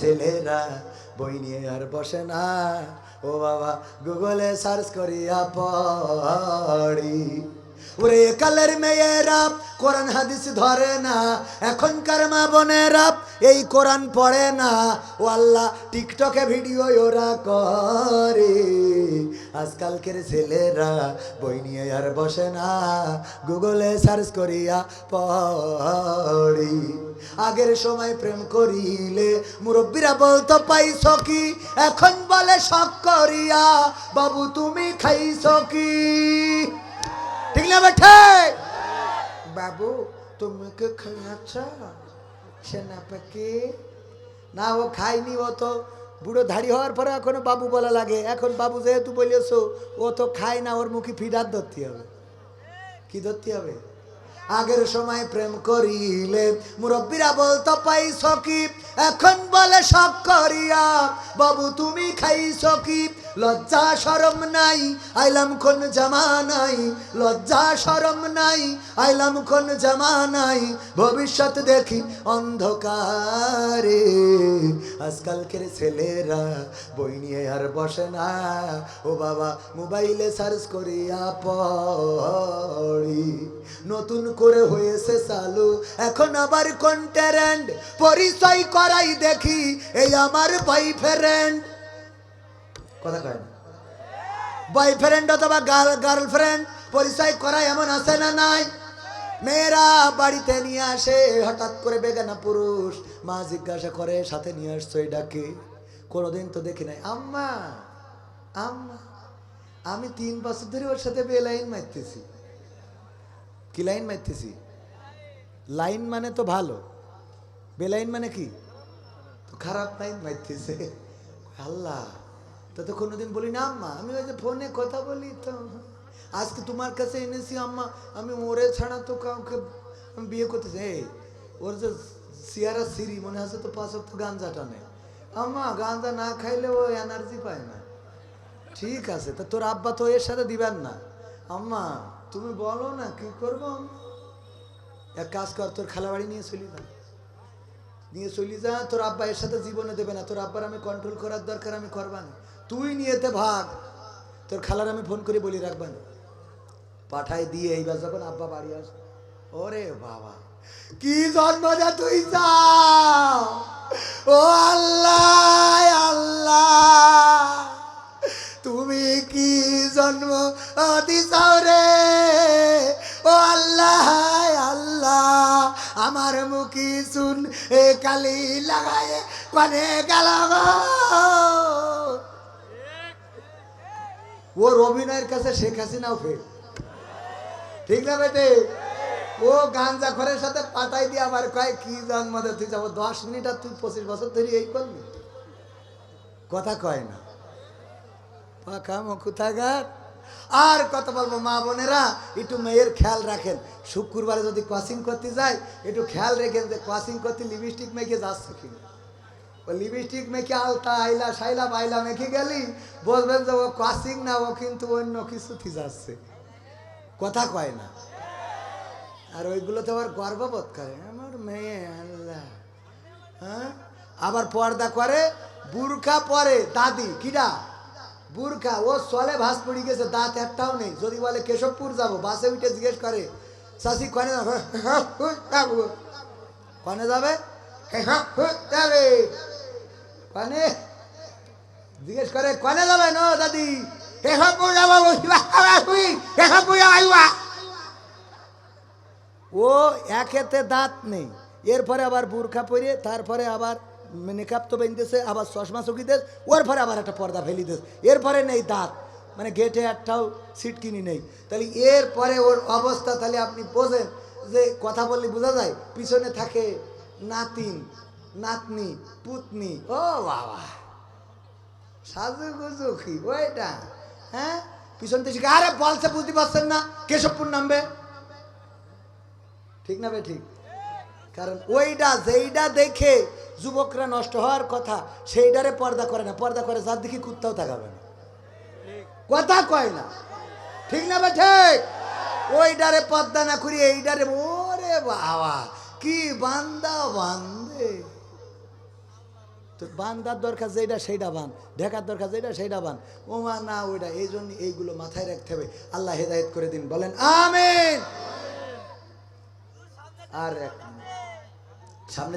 ছেলেরা বই নিয়ে আর বসে না। ও বাবা গুগলে সার্চ করিয়া পড়ি। ওরে কালের মেয়েরা কোরআন হাদিস ধরে না, এখনকার মা বোনেরা এই কোরআন পড়ে না। ও আল্লাহ, টিকটকে ভিডিও ওরা করে। আজকালকের ছেলেরা বই নিয়ে আর বসে না, গুগলে সার্চ করিয়া পড়ি। আগের সময় প্রেম করিলে মুরব্বীরা বলতো, পাইছ কি? এখন বলে শখ করিয়া। বাবু, তুমি খাইছ কি? ঠিক না বেঠে বাবু, তুমি কে সেনা পাখি না, ও খাইনি ও তো বুড়ো ধাড়ি হওয়ার পরে এখনও বাবু বলা লাগে। এখন বাবু যেহেতু বলেছ, ও তো খায় না, ওর মুখে ফিডার ধরতে হবে। কি ধরতে হবে? আগের সময় প্রেম করিলে মুরব্বীরা বলতো পাইছ কি? এখন বলে সব করিয়া, বাবু তুমি খাইছ কি? লজ্জা সরম নাই, আইলাম কোন জামানাই লজ্জা সরম নাই, আইলাম কোন জামানাই ভবিষ্যৎ দেখি অন্ধকারে। আজকালকের ছেলেরা বই নিয়ে আর বসে না। ও বাবা, মোবাইলে সার্চ করিয়া পড়ি। নতুন করে হয়েছে চালু। এখন আবার কন্টেরেন্ট পরিচয় করাই দেখি। এই আমার বয়ফ্রেন্ড কথা কয় না। বয়ফ্রেন্ড অথবা গার্লফ্রেন্ড পরিচয় করা এমন আছে না নাই? মেয়েরা বাড়িতে নিয়ে আসে, হঠাৎ করে বেগানা পুরুষ, মা জিজ্ঞাসা করে, সাথে নিয়ে আসছো এটাকে কোনোদিন তো দেখি নাই। আম্মা আম্মা, আমি তিন বছর ধরে ওর সাথে বে লাইন মারতেছি। কি লাইন মারতেছি? লাইন মানে তো ভালো। বেলাইন মানে কি? খারাপ লাইন মারতেছে। আল্লাহ। তো তো কোনোদিন বলি, না আম্মা আমি ওই যে ফোনে কথা বলি তো। আজকে তোমার কাছে এনেছি আম্মা, আমি ওরে ছাড়া তো কাউকে আমি বিয়ে করতে চাই ওর যে সিয়ারা সিরি মনে আছে তো পাঁচ তো গাঞ্জা টানে। আম্মা গাঞ্জা না খাইলে ও এনার্জি পায় না। ঠিক আছে, তা তোর আব্বা তো এর সাথে দিবেন না। আম্মা, তুমি বলো না, কি করব? এক কাজ কর, তোর খালা বাড়ি নিয়ে চলি যা নিয়ে চলি যা, তোর আব্বা এর সাথে জীবনে দেবে না। তোর আব্বার আমি কন্ট্রোল করার দরকার, আমি করবানি তুই নিয়েতে ভাগ। তোর খালার আমি ফোন করে বলি রাখবানি পাঠাই দিয়ে এইবার যখন আব্বা বাড়ি আস ওরে বাবা, কি জন্ম যা তুই ও আল্লাহ আল্লাহ, তুমি কি জন্ম দিছাও? আমার মুখি শুন এ কালি লাগায় কানে গেল ওর অভিনয়ের কাছে শেখ হাসিনাও ফেল ঠিক না বেটে? ও গাঞ্জা খরের সাথে পাঠাই দিয়ে আবার কয়, কি জন্ম দে তুই যাব দশ মিনিট আর তুই পঁচিশ বছর ধরে এই করবি কথা কয় না। পাখা মুখুথাগার আর কত বলব, মা বোনেরা, একটু মেয়ের খেয়াল রাখেন। শুক্রবারে যদি ক্রসিং করতে যায়, একটু খেয়াল রেখেন যে ক্রসিং করতে লিপস্টিক মেখে যাচ্ছে কিনা। ও লিপস্টিক মেখে আলতা, আইলা, সাইলা, বাইলা মেখে গেলি, বলবেন যে ও ক্রসিং না, ও কিন্তু অন্য কিছুতে যাচ্ছে। কথা কয় না। আর ওইগুলো তো আবার গর্ববোধ করে। আমার মেয়ে, আল্লাহ। হ্যাঁ? আবার পর্দা করে, বুরখা পরে, দাদি কিরা বুরখা ও চলে ভাস পড়ে গেছে, দাঁত একটাও নেই। যদি বলে কেশবপুর যাব, বাসে উঠে জিজ্ঞেস করে চাষি কনে যাবে? কনে যাবে? কনে? জিজ্ঞেস করে, কনে যাবে নো দাদি? কেশবপুর যাবা ও একেতে দাঁত নেই। এরপরে আবার বুরখা পরে, তারপরে আবার মেকআপ তো বেঁধেছে, আবার চশমা চকিদেস ওর পরে আবার একটা পর্দা ফেলি দেস এরপরে নেই দাঁত মানে গেটে একটাও সিট কিনি নেই। তাহলে এরপরে ওর অবস্থা, তাহলে আপনি বোঝেন যে কথা বললে বোঝা যায়, পিছনে থাকে নাতিন, নাতনি, পুতনি। ও বাবা সাজু গুজু কি, ওইটা হ্যাঁ? পিছন থেকে আরে বলছে, বুঝতে পারছেন না, কেশবপুর নামবে। ঠিক না বে, ঠিক? কারণ ওইটা, যেইটা দেখে যুবকরা নষ্ট হওয়ার কথা সেইটারে পর্দা করে না। পর্দা করে যার দিকে কুত্তাও তাকাবে না। কথা কয় না। ঠিক না বে ঠিক? ওইটারে পর্দা না করি এইটারে ওরে বাবা, কি বান্দা বান্দে। তো বান্দার দরকার যেটা সেইটা বান, ঢেকার দরকার যেটা সেইটা বান। ওমা না ওইটা এই জন্য এইগুলো মাথায় রাখতে হবে। আল্লাহ হেদায়েত করে দিন, বলেন, আমিন। আর এক সামনে